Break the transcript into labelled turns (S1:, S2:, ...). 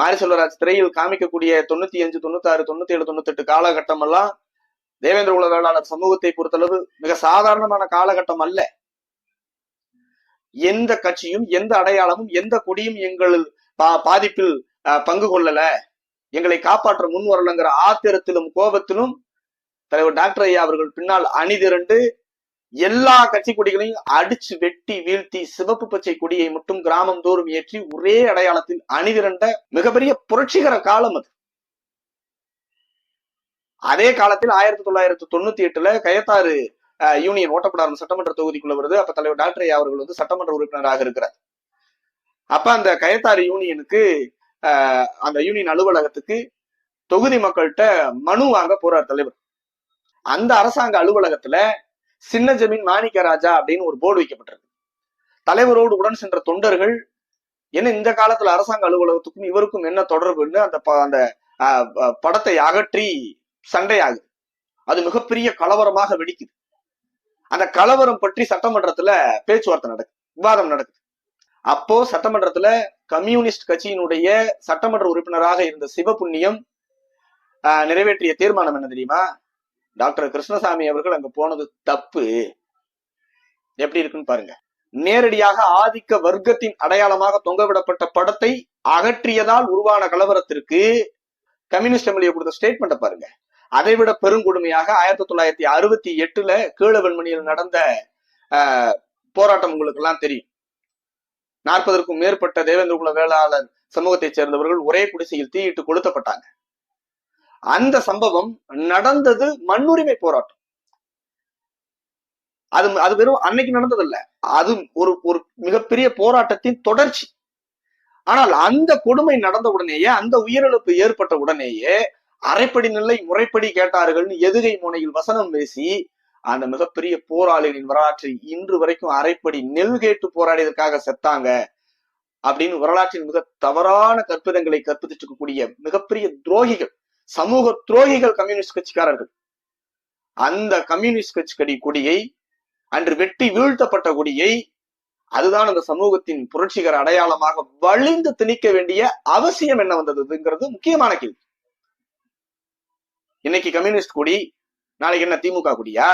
S1: மாரி செல்வராஜ் திரையில் காமிக்கக்கூடிய தொண்ணூத்தி அஞ்சு தொண்ணூத்தாறு தொண்ணூத்தி ஏழு தொண்ணூத்தி எட்டு காலகட்டம் எல்லாம் தேவேந்திர குல வேளாளர் சமூகத்தை பொறுத்தளவு மிக சாதாரணமான காலகட்டம் அல்ல. எந்த கட்சியும் எந்த அடையாளமும் எந்த கொடியும் எங்கள் பா- பாதிப்பில் அஹ், பங்கு கொள்ளல. எங்களை காப்பாற்ற முன் வரலங்கிற ஆத்திரத்திலும் கோபத்திலும் தலைவர் டாக்டர் ஐயா அவர்கள் பின்னால் அணிதிரண்டு எல்லா கட்சி கொடிகளையும் அடிச்சு வெட்டி வீழ்த்தி சிவப்பு பச்சை கொடியை மட்டும் கிராமம் தோறும் ஏற்றி ஒரே அடையாளத்தில் அணிதிரண்ட மிகப்பெரிய புரட்சிகர காலம் அது. அதே காலத்தில் ஆயிரத்தி தொள்ளாயிரத்தி தொண்ணூத்தி எட்டுல கயத்தாறு யூனியன் ஓட்டப்படாரம் சட்டமன்ற தொகுதிக்குள்ள வருது. அப்ப தலைவர் டாக்டர் ஐயா அவர்கள் வந்து சட்டமன்ற உறுப்பினராக இருக்கிறார். அப்ப அந்த கயத்தாறு யூனியனுக்கு அந்த யூனியன் அலுவலகத்துக்கு தொகுதி மக்கள்கிட்ட மனு வாங்க போறார் தலைவர். அந்த அரசாங்க அலுவலகத்துல சின்ன ஜமீன் மாணிக்க ராஜா அப்படின்னு ஒரு போர்டு வைக்கப்பட்டிருக்கு. தலைவரோடு உடன் சென்ற தொண்டர்கள் என்ன இந்த காலத்துல அரசாங்க அலுவலகத்துக்கும் இவருக்கும் என்ன தொடர்புன்னு அந்த அந்த படத்தை அகற்றி சண்டையாகுது. அது மிகப்பெரிய கலவரமாக வெடிக்குது. அந்த கலவரம் பற்றி சட்டமன்றத்துல பேச்சுவார்த்தை நடக்குது விவாதம் நடக்குது. அப்போ சட்டமன்றத்துல கம்யூனிஸ்ட் கட்சியினுடைய சட்டமன்ற உறுப்பினராக இருந்த சிவபுண்ணியம் நிறைவேற்றிய தீர்மானம் என்ன தெரியுமா? டாக்டர் கிருஷ்ணசாமி அவர்கள் அங்க போனது தப்பு. எப்படி இருக்குன்னு பாருங்க. நேரடியாக ஆதிக்க வர்க்கத்தின் அடையாளமாக தொங்கவிடப்பட்ட படத்தை அகற்றியதால் உருவான கலவரத்திற்கு கம்யூனிஸ்ட் எம்எல்ஏ கொடுத்த ஸ்டேட்மெண்ட்டை பாருங்க. அதை விட பெருங்கொடுமையாக ஆயிரத்தி தொள்ளாயிரத்தி அறுபத்தி எட்டுல கீழவெண்மணியில் நடந்த ஆஹ், போராட்டம் உங்களுக்கு எல்லாம் தெரியும். நாற்பதற்கும் மேற்பட்ட தேவேந்திர குல வேளாளர் சமூகத்தைச் சேர்ந்தவர்கள் ஒரே குடிசையில் தீயிட்டு கொளுத்தப்பட்டாங்க. அந்த சம்பவம் நடந்தது மண்ணுரிமை போராட்டம். அது அது வெறும் அன்னைக்கு நடந்ததில்ல. அது ஒரு ஒரு மிகப்பெரிய போராட்டத்தின் தொடர்ச்சி. ஆனால் அந்த கொடுமை நடந்த உடனேயே அந்த உயிரிழப்பு ஏற்பட்ட உடனேயே அரைப்படி நிலை முறைப்படி கேட்டார்கள்னு எதுகை முனையில் வசனம் பேசி அந்த மிகப்பெரிய போராளிகளின் வரலாற்றை இன்று வரைக்கும் அரைப்படி நெல் கேட்டு போராடியதற்காக செத்தாங்க அப்படின்னு வரலாற்றின் மிக தவறான கற்பிதங்களை கற்பித்துட்டு இருக்கக்கூடிய மிகப்பெரிய துரோகிகள். சமூக துரோகிகள் கம்யூனிஸ்ட் கட்சிக்காரர்கள். அந்த கம்யூனிஸ்ட் கட்சி கடி கொடியை அன்று வெட்டி வீழ்த்தப்பட்ட கொடியை அதுதான் அந்த சமூகத்தின் புரட்சிகர அடையாளமாக வலிந்து திணிக்க வேண்டிய அவசியம் என்ன வந்ததுங்கிறது முக்கியமான கேள்வி. இன்னைக்கு கம்யூனிஸ்ட் கொடி நாளைக்கு என்ன திமுக கொடியா?